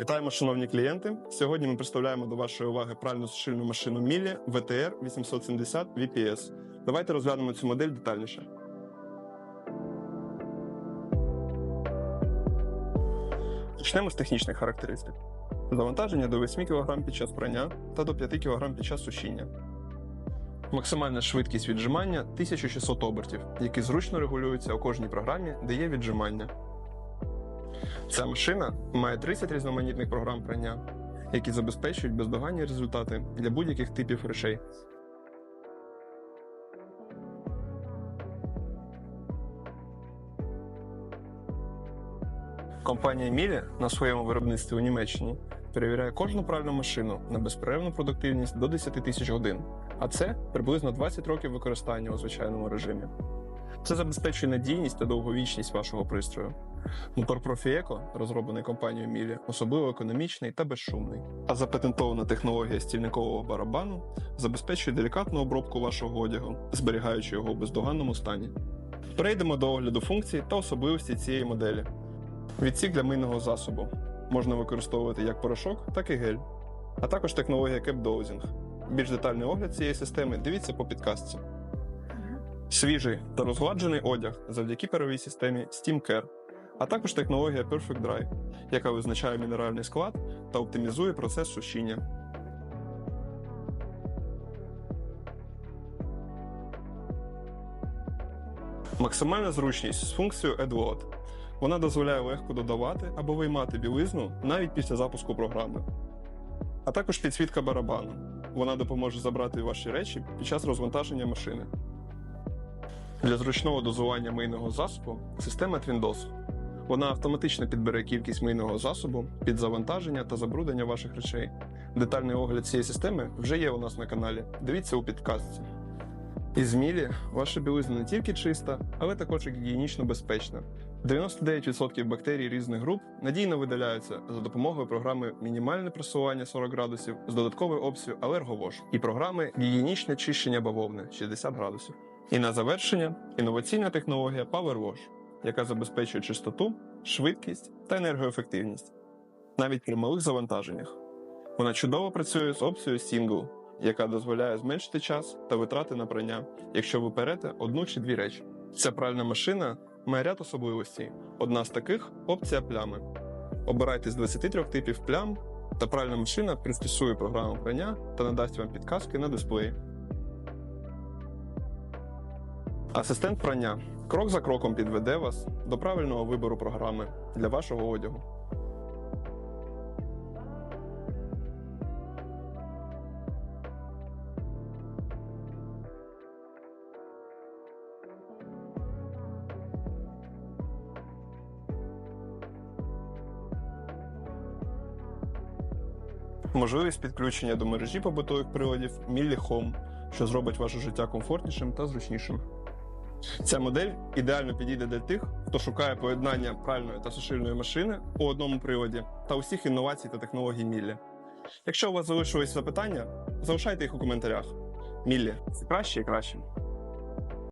Вітаємо, шановні клієнти. Сьогодні ми представляємо до вашої уваги пральну сушильну машину Мілі VTR 870 VPS. Давайте розглянемо цю модель детальніше. Почнемо з технічних характеристик. Завантаження до 8 кг під час прання та до 5 кг під час сушіння. Максимальна швидкість віджимання 1600 обертів, які зручно регулюються у кожній програмі, де є віджимання. Ця машина має 30 різноманітних програм прання, які забезпечують бездоганні результати для будь-яких типів речей. Компанія Мілі на своєму виробництві у Німеччині перевіряє кожну пральну машину на безперервну продуктивність до 10 тисяч годин, а це приблизно 20 років використання у звичайному режимі. Це забезпечує надійність та довговічність вашого пристрою. Мотор Profi розроблений компанією Мілі, особливо економічний та безшумний. А запатентована технологія стільникового барабану забезпечує делікатну обробку вашого одягу, зберігаючи його у бездоганному стані. Перейдемо до огляду функцій та особливості цієї моделі. Відсік для мийного засобу можна використовувати як порошок, так і гель, а також технологія кепдоузінг. Більш детальний огляд цієї системи дивіться по підказці. Свіжий та розгладжений одяг завдяки паровій системі SteamCare, а також технологія Perfect Dry, яка визначає мінеральний склад та оптимізує процес сушіння. Максимальна зручність з функцією AddLoad. Вона дозволяє легко додавати або виймати білизну навіть після запуску програми. А також підсвітка барабану. Вона допоможе забрати ваші речі під час розвантаження машини. Для зручного дозування мийного засобу система Twindos. Вона автоматично підбере кількість мийного засобу під завантаження та забруднення ваших речей. Детальний огляд цієї системи вже є у нас на каналі. Дивіться у підказці. Із Мілі ваша білизна не тільки чиста, але також гігієнічно безпечна. 99% бактерій різних груп надійно видаляються за допомогою програми мінімальне пресування 40 градусів з додатковою опцією алерговош і програми гігієнічне чищення бавовни 60 градусів. І на завершення інноваційна технологія PowerWash, яка забезпечує чистоту, швидкість та енергоефективність навіть при малих завантаженнях. Вона чудово працює з опцією Single, яка дозволяє зменшити час та витрати на прання, якщо ви перете одну чи дві речі. Ця пральна машина має ряд особливостей. Одна з таких опція плями. Обирайте з 23 типів плям, та пральна машина пристосує програму прання та надасть вам підказки на дисплеї. Асистент прання крок за кроком підведе вас до правильного вибору програми для вашого одягу. Можливість підключення до мережі побутових приладів Milli Home, що зробить ваше життя комфортнішим та зручнішим. Ця модель ідеально підійде для тих, хто шукає поєднання пральної та сушильної машини у одному приладі та усіх інновацій та технологій Міллі. Якщо у вас залишились запитання, залишайте їх у коментарях. Міллі це краще і краще.